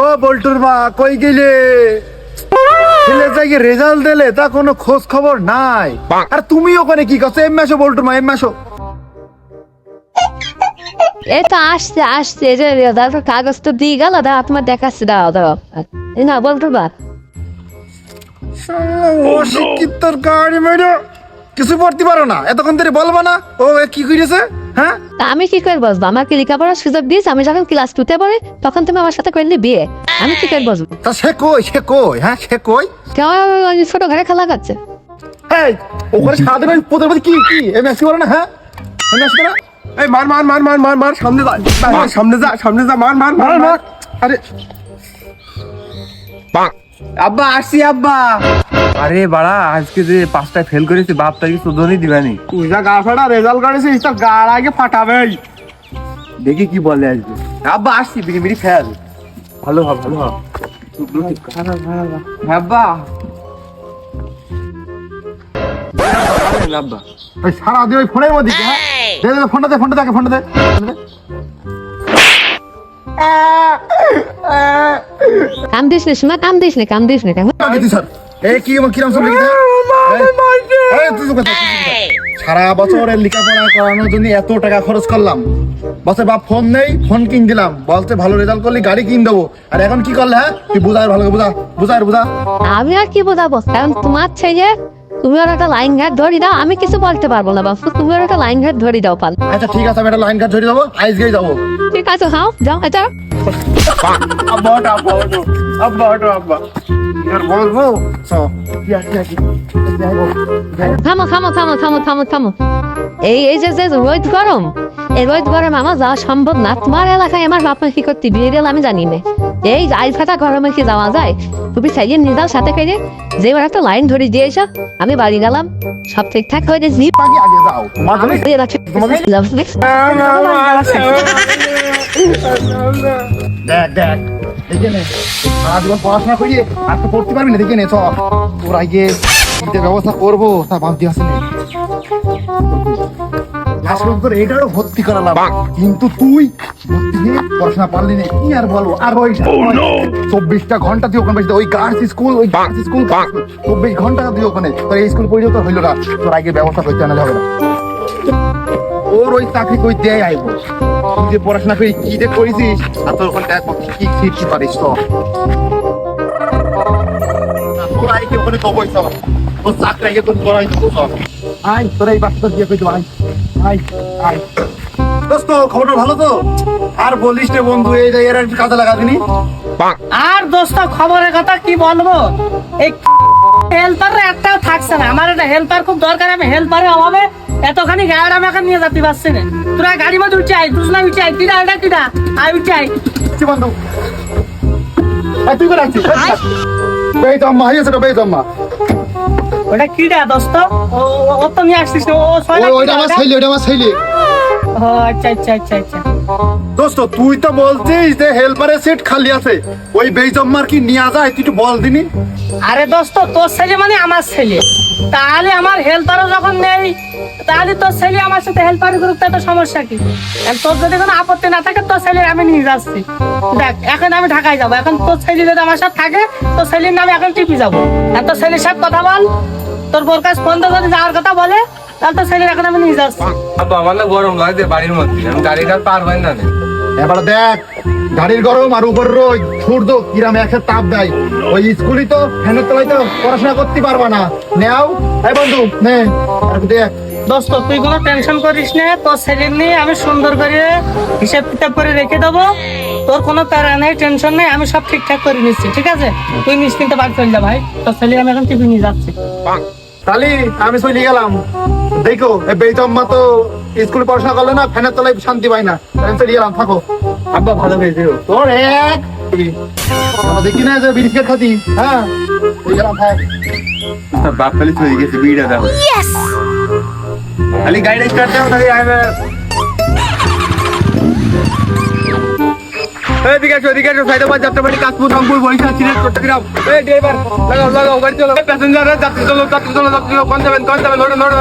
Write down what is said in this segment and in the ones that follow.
ও বল্টুর মা কই গেলে? ছেলে যাই রেজাল্ট দিলে তা কোনো খোঁজ খবর নাই। আর তুমি ওখানে কি করছ? এম মাসো বল্টুর মা এম মাসো এই তো আসছে আসছে। যে দাদা কাগজ তো দিয়ে গেল দাও তোমার দেখাচ্ছি দাও দাও। এই না বলতো বা অশিক্ষিত গাড়ি মেরে কিছু পড়তে পারো না। এতক্ষণ ধরে বলব না ও এ কি করেছে হ্যাঁ? তা আমি কি করে বসবো? আমাকে লেখাপড়ার সুযোগ দিয়েছে আমি যখন ক্লাস টুতে পড়ে তখন তুমি আমার সাথে করলে বিয়ে। আমি কি করে বসবো? তা সে কই সে কই হ্যাঁ সে কই? কেউ ছোট ঘরে খেলা খাচ্ছে এই ওখানে পোতের মধ্যে কি কি? এম মেসি বলো না হ্যাঁ? না? এই মার মার মার মার মার মার সামনে যা মার, সামনে যা সামনে যা মার মার। মার মার। আরে আব্বা আসছি আব্বা। আরে বাড়া আজকে যে পাঁচটা ফেল করেছি বাপ তাকে শোধনই দিবানি তুই যা গা ফাটা রেজাল্ট করেছিস তো গাড় আগে ফাটাবে। দেখি কি বলে আজকে। আব্বা আসছি বিড়ি বিড়ি আসবে ভালো হ ভালো হ। হ্যাঁ, আব্বা। আব্বা। ওই সারাদিন ওই ফোনের মধ্যে হ্যাঁ? দে দে, ফোনটা দে ফোনটা দে আগে ফোনটা দে ফোনটা দে। কাম দিস না কাম দিস না কাম দিস না কি কিরম সব। সারা বছর এর লেখাপড়া করানোর জন্য এত টাকা খরচ করলাম। বছর বাপ ফোন নেই ফোন কিন দিলাম। বলতে ভালো রেজাল্ট করলে গাড়ি কিন দেবো। আর এখন কি করলে হ্যাঁ? তুই ভালো বুঝা বুঝা বুঝা। আমি আর কি বোঝাবো? কারণ তোমার ছেলে তুমি আর একটা লাইন ঘাট ধরি দাও আমি কিছু বলতে পারব না বাবু তুমি আর একটা লাইন ঘাট ধরি দাও পাল আচ্ছা ঠিক আছে আমি একটা লাইন কার্ড ধরে দেবো আইস গিয়ে যাব। ঠিক আছে হাও যাও এটা বলব হোক, যাই হোক। থামো থামো থামো থামো থামো থামো এই এই যে যে রোদ গরম এই গরম আমার যাওয়া সম্ভব না তোমার এলাকায় আমার বাপ কি করতে বিয়ে দিল আমি জানি না এই আইস ফাটা গরমে কি যাওয়া যায় তুমি চাইলে নিদাও সাথে যে ওর লাইন ধরে দিয়েছ আমি বাড়ি গেলাম সব ঠিকঠাক হয়ে গেছি দেখ দেখ দেখে নে। সারা জীবন পড়াশোনা করি আর তো পড়তে পারবি না দেখে নে চ তোর আগে ঈদের ব্যবস্থা করব তা ভাবতে আসে নে ভর্তি করালাম। কিন্তু তুই ভর্তি পড়াশোনা পারলি না কি আর বলব? আর ওই চব্বিশটা ঘণ্টা তুই ওখানে ওই গার্লস স্কুল ওই গার্লস স্কুল চব্বিশ ঘণ্টা তুই ওখানে তোর এই স্কুল তোর হইল না তোর আগে ব্যবস্থা করতে আনা না। ওর ওই চাকরি কই দেয় আইবো? যে পড়াশোনা করে কি যে করেছিস? আর তোর ওখানে কি পারিস তো? দোস্ত ভালো তো? আর বলিস রে বন্ধু, এই এর কাজে লাগা দিনি আর দোস্ত, খবরের কথা কি বলব? এই একটাও থাকছে না। আমার একটা হেল্পার খুব দরকার, আমি হেল্পারের অভাবে এতখানি গাড়ি আমি এখন নিয়ে যেতে পারছি না তোরা গাড়ি মধ্যে উঠে আই তুই না উঠে আই কিনা এটা কিনা আই উঠে কি বন্ধু? তুই করে আছিস? বেই তো বেই জম্মা ওটা কিটা দোস্ত? ও তো নিয়ে আসছিস ও ওইটা আমার। ছেলে ওইটা আমার ছেলে। ও আচ্ছা আচ্ছা আচ্ছা আচ্ছা। দোস্ত তুই তো বলছিস যে হেল্পারের সিট খালি আছে। ওই বেজম্মার কি নিয়ে যায় তুই বল দিনি। আরে দোস্ত তোর ছেলে মানে আমার ছেলে। তাহলে আমার হেল্পারও যখন নেই, তাহলে তোর ছেলে আমার সাথে হেল্পার গ্রুপ তো সমস্যা কি? তোর যদি কোনো আপত্তি না থাকে, তোর ছেলে আমি নিয়ে যাচ্ছি। দেখ, এখন আমি ঢাকায় যাব। এখন তোর ছেলে যদি আমার সাথে থাকে, তোর ছেলের নামে এখন টিপি যাব। আর তোর ছেলের সাথে কথা বল। তোর বোর কাছে ফোন যদি যাওয়ার কথা বলে, তাহলে তোর ছেলের এখন আমি নিয়ে যাচ্ছি। আমার না গরম লাগছে বাড়ির মধ্যে। আমি গাড়িটা পারবেন না। এবার দেখ গাড়ির গরম আর উপর রোদ সূর্য কিরাম একটা তাপ দেয়। ওই স্কুলই তো ফ্যানের তলায় তো পড়াশোনা করতে পারবা না। নেও এই বন্ধু নে। দেখ। দোস্ত তুই কোনো টেনশন করিস না তোর ছেলের নিয়ে আমি সুন্দর করে হিসাব কিতাব করে রেখে দেবো। তোর কোনো প্যারা নেই টেনশন নেই আমি সব ঠিকঠাক করে নিচ্ছি ঠিক আছে? তুই নিশ্চিন্তে বাড়ি চলে যা ভাই। তোর ছেলে আমি এখন টিভি নিয়ে যাচ্ছি। তাহলে আমি চলে গেলাম। দেখো এই বেজম্মা তো স্কুলে পড়াশোনা করলে না ফ্যানের তলায় শান্তি পাই না। আমি চলে গেলাম থাকো। আব্বা ভালো হয়েছে। তোর এক। দেখি না যে বিস্কিট খাতি হ্যাঁ চলে গেলাম থাক। বাপ খালি চলে গেছে বিড়া দাও। খালি গাড়ি স্টার্ট দাও তাহলে আমি এই দিকে আসো এদিকে আসো সাইডে বাদ যাত্রাবাড়ি কাশপুর রংপুর বরিশাল সিলেট চট্টগ্রাম। এই ড্রাইভার লাগাও লাগাও গাড়ি চলো প্যাসেঞ্জার যাত্রী চলো যাত্রী চলো যাত্রী চলো কোন যাবেন কোন যাবেন নোড়ে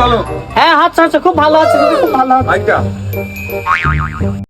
চলো হ্যাঁ আচ্ছা আচ্ছা খুব ভালো আছে খুব ভালো আছে। আচ্ছা